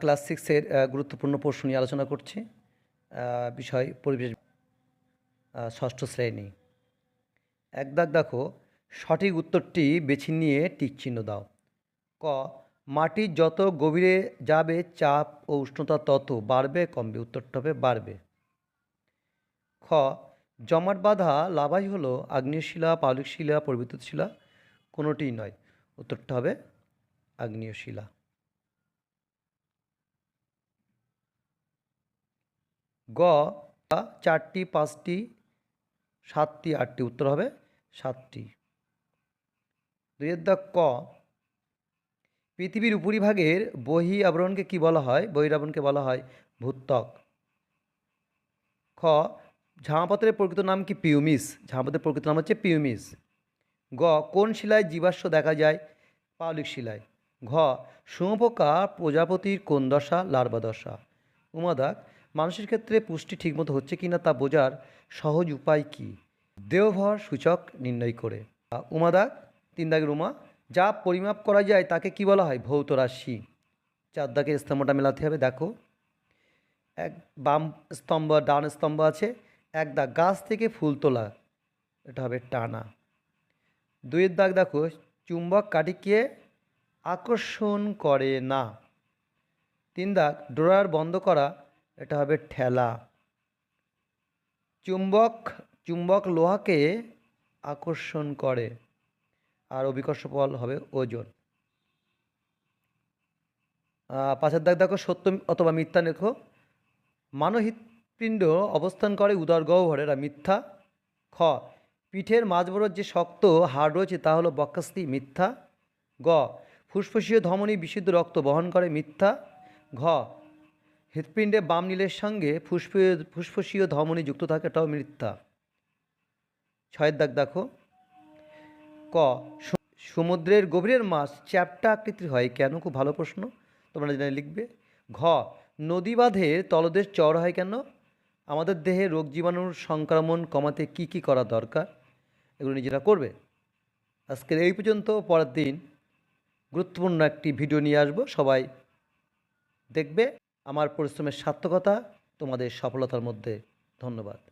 Class সিক্সের গুরুত্বপূর্ণ প্রশ্ন নিয়ে আলোচনা করছি। বিষয় পরিবেশ ষষ্ঠ শ্রেণি। এক দাগ দেখো, সঠিক উত্তরটি বেছে নিয়ে টিক চিহ্ন দাও। ক, মাটি যত গভীরে যাবে, চাপ ও উষ্ণতা তত বাড়বে, কমবে, উত্তরটা হবে বাড়বে। খ, জমাট বাঁধা লাভাই হলো আগ্নেয় শিলা পাললিক শিলা পরিবর্তিত শিলা, কোনোটিই নয়। উত্তরটা হবে আগ্নেয় শিলা গ চারটি, পাঁচটি, সাতটি, আটটি, উত্তর হবে সাতটি। দুইয়ের দাগ ক, পৃথিবীর উপরিভাগের বহি আবরণকে কি বলা হয়? বহিরাবরণকে বলা হয় ভূত্বক। খ ঝামাপত্রের প্রকৃত নাম কি পিউমিস? ঝামাপত্রের প্রকৃত নাম হচ্ছে পিউমিস। গ, কোন শিলায় জীবাশ্ম দেখা যায়? পাললিক শিলায়। ঘ শুঁয়োপোকা প্রজাপতির কোন দশা? লার্বা দশা। উমাদাক মানুষের ক্ষেত্রে পুষ্টি ঠিকমতো হচ্ছে কি না তা বোঝার সহজ উপায় কি? দেহভর সূচক নির্ণয় করে। উমাদাক তিন দাগের উমা। যা পরিমাপ করা যায় তাকে কি বলা হয়? ভৌত রাশি। চার দাগের স্তম্ভটা মেলাতে হবে, দেখো। এক বাম স্তম্ভ ডান স্তম্ভ আছে। এক দাগ গাছ থেকে ফুল তোলা। এটা হবে টানা। দুইয়ের দাগ দেখো, চুম্বক কাঠিকে আকর্ষণ করে না। তিন দাগ ড্রয়ার বন্ধ করা এটা হবে ঠেলা। চুম্বক চুম্বক লোহাকে আকর্ষণ করে, আর অভিকর্ষ বল হবে ওজন। পাশের দাগ দেখো, সত্য অথবা মিথ্যা লেখো। মানহৃৎপিণ্ড অবস্থান করে উদর গহ্বরে আর মিথ্যা খ, পিঠের মাঝ মাঝবরর যে শক্ত হাড় রয়েছে তা হলো বক্ষাস্থি মিথ্যা গ, ফুসফুসীয় ধমনী বিশুদ্ধ রক্ত বহন করে মিথ্যা, ঘ হৃৎপিণ্ডে বাম নীলের সঙ্গে ফুসফুসীয় ফুসফুসীয় ধমনী যুক্ত থাকে এটাও মিথ্যা ছয়ের দাগ দেখো। ক সমুদ্রের গভীরের মাছ চ্যাপ্টা আকৃতির হয় কেন? খুব ভালো প্রশ্ন। তোমরা জেনে লিখবে। ঘ, নদী বাঁধের তলদেশ চওড়া হয় কেন? আমাদের দেহে রোগ জীবাণুর সংক্রমণ কমাতে কি কি করা দরকার? এগুলো নিজেরা করবে। আজকের এই পর্যন্ত, পরের দিন গুরুত্বপূর্ণ একটি ভিডিও নিয়ে আসব। সবাই দেখবে। আমার পরিশ্রমের সার্থকতা তোমাদের সফলতার মধ্যে। ধন্যবাদ।